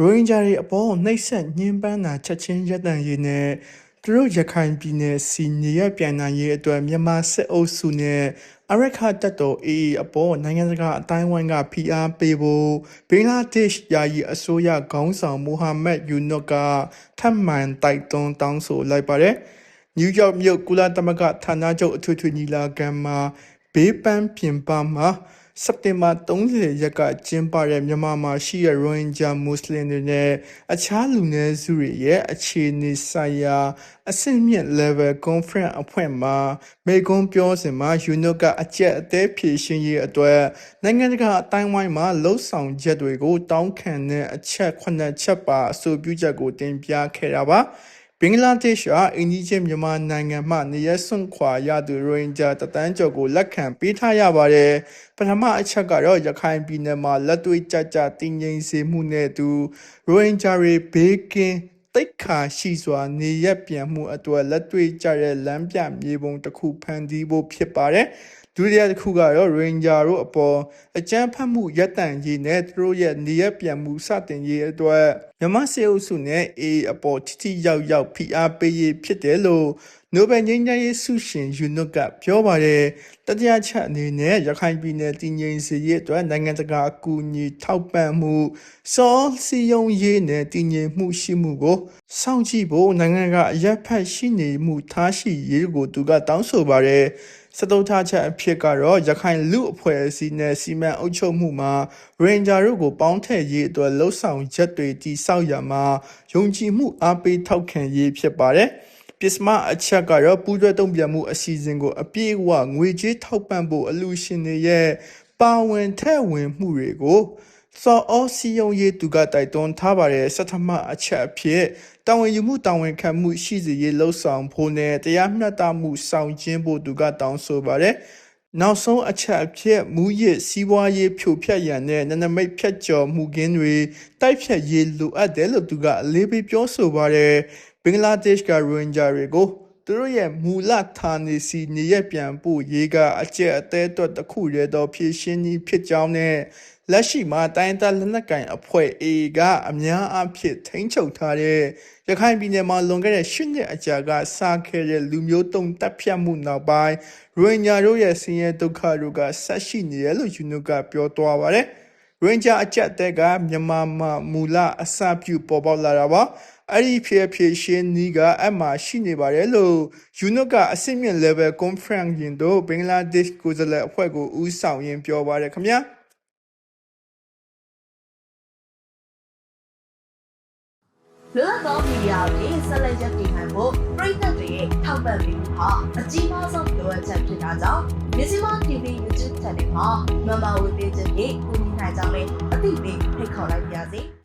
ရိုဟင်ဂျာတွေအပေါ်နှိပ်စက်ညှဉ်းပန်းတာချက်ချင်းရပ်တန့်ရေးနဲ့သူတို့ရခိုင်ပြည်နယ်စီနေရပြန်နိုင်ရေးအတွက်မြန်မာစစ်အုပ်စုနဲ့အရက်ခတပ်တော် AA အပေါ်နိုင်ငံတကာအတိုင်းအဝိုင်းကဖိအားပေးဖို့ဘင်္ဂလားဒေ့ရှ်ယာယီအစိုးရခေါင်းဆောင်မိုဟာမက်ယူနွတ်ကထပ်မံတိုက်တွန်းတောင်းဆိုလိုက်ပါတယ်။နယူးယောက်မြို့ကုလသမဂ္ဂဌာနချုပ်အထွေထွေညီလာခံမှာ ဘေးပန်းပြင်ပမှာစက်တင်ဘာ30ရက်ကကျင်းပတဲ့မြန်မာမှာရှိတဲ့ရိုဟင်ဂျာမွတ်စလင်တွေနဲ့အခြားလူနည်းစုတွေရဲ့အခြေအနေဆိုင်ရာအဆင့်မြင့် level conference အဖွဲ့မှာမေကွန်းပြောစဉ်မှာယူနုကအကြက်အသေးဖြည့်ရှင်းရေးအတွက်နိုင်ငံတကာအတိုင်းဝိုင်းမှာလှုပ်ဆောင်ချက်တွေကို တောင်းခံတဲ့အချက်ခုနှစ်ချက်ပါအဆိုပြုချက်ကိုတင်ပြခဲ့တာပါ ဘင်္ဂလားဒေ့ရှ်ဟာအိန္ဒိယမြန်မာနိုင်ငံမှနေရစွန့်ခွာရသူရိုဟင်ဂျာတသန်းကျော်ကိုလက်ခံပေးထားရပါတယ်။ပထမအချက်ကတော့ရခိုင်ပြည်နယ်မှာလက်တွေ့ကြကြတည်ငြိမ်စေမှုနဲ့အတူရိုဟင်ဂျာတွေဘေးကင်းတိတ်ခါရှိစွာနေရက်ပြန်မှုအတွက်လက်တွေ့ကြတဲ့လမ်းပြမြေပုံတစ်ခုဖန်တီးဖို့ဖြစ်ပါတယ်။ဒုတိယတစ်ခုကတော့ရိုဟင်ဂျာတို့အပေါ်အကြမ်းဖက်မှုရပ်တန့်ရေးနဲ့သူတို့ရဲ့နေရက်ပြန်မှုစတင်ရေးအတွက်မြန်မာစစ်အုပ်စုနဲ့ A အပေါ်ထိထိရောက်ရောက်ဖိအားပေးရေးဖြစ်တယ်လို့နိုဘယ်ငြိမ်းချမ်းရေးဆုရှင်ယူနုကပြောပါတယ်တတိယချက်အနေနဲ့ရခိုင်ပြည်နယ်တည်ငြိမ်စေရေးအတွက်နိုင်ငံတကာအကူအညီထောက်ပံ့မှုစောစီယုံရေးနဲ့တည်ငြိမ်မှုရှိမှုကိုစောင့်ကြည့်ဖို့နိုင်ငံကအရက်ဖက်ရှိနေမှုထားရှိရေးကိုသူကတောင်းဆိုပါတယ်စတုထချက်အဖြစ်ကတော့ရခိုင်လူအဖွဲ့အစည်းနဲ့စီမံအုပ်ချုပ်မှုမှာရင်ဂျာတို့ကိုပေါင်းထည့်ရေးအတွက်လှုပ်ဆောင်ချက်တွေတည်ဆောက်ရမှာယုံကြည်မှုအားပေးထောက်ခံရေးဖြစ်ပါတယ်။ပစ္စမအချက်ကတော့ပူးတွဲတုံ့ပြန်မှုအစီအစဉ်ကိုအပြည့်အဝငွေကြေးထောက်ပံ့ဖို့အလူရှင်တွေရဲ့ပါဝင်ထည့်ဝင်မှုတွေကိုစော်ဩစီယုံရေးသူကတိုက်တွန်းထားပါတယ်စထမအချက်အဖြစ်တာဝန်ယူမှုတာဝန်ခံမှုရှိစေရေးလှုပ်ဆောင်ဖို့နဲ့တရားမျှတမှုဆောင်ကျင်းဖို့သူကတောင်းဆိုပါတယ် နောက်ဆုံးအချက်အဖြစ်မူရစ်စီးပွားရေးဖြိုဖျက်ရန်နဲ့နနမိတ်ဖြတ်ကျော်မှုကင်းတွေတိုက်ဖြတ်ရေးလိုအပ်တယ်လို့သူကအလေးပေးပြောဆိုပါတယ်ဘင်္ဂလားဒေ့ရှ်ကရိုဟင်ဂျာတွေကို သူတို့ရဲ့မူလဌာနေစီနေရပြန်ပို့ရေးကအကျက်အသေးအတွက်တစ်ခုတည်းသောဖြည့်ရှင်းနည်းဖြစ်ကြောင်းနဲ့လက်ရှိမှာတိုင်းဒေသလက်နက်ကိုင်အဖွဲ့ A ကအများအပြားထိန်းချုပ်ထားတဲ့ရခိုင်ပြည်နယ်မှာလွန်ခဲ့တဲ့၈နှစ်အကြာကစခဲ့တဲ့လူမျိုးတုံးတပ်ဖြတ်မှုနောက်ပိုင်းရိုဟင်ဂျာတို့ရဲ့ဆင်းရဲဒုက္ခတို့ကဆက်ရှိနေတယ်လို့ယူနုကပြောသွားပါတယ်။ ရင်ဂျာအကြက်တဲ့ကမြန်မာမှာမူလအစပြုပေါ်ပေါက်လာတာပါအဲ့ဒီဖြည့်ဖြည့်ရှင်းနီးကအမှရှိနေပါတယ်လို့ယူနုကအဆင့်မြင့် level conference ရင်တို့ဘင်္ဂလားဒေ့ရှ်ကိုယ်စားလှယ်အဖွဲ့ကိုဦးဆောင်ရင်းပြောပါတယ်ခင်ဗျာလွတ်လပ်သောမီဒီယာတွေဆက်လက်ရည်တည်နိုင်ဖို့ပြည်သက်တွေရဲ့ထောက်ပံ့ပေးမှုဟာအကြီးမားဆုံးလိုအပ်ချက်ဖြစ်တာကြောင့်မြစီမ TV YouTube Channel မှာမမဝေပေးခြင်းဖြင့်ကူညီ နိုင်ကြောင်းလည်းအသိပေးဖိတ်ခေါ်လိုက်ပါရစေ။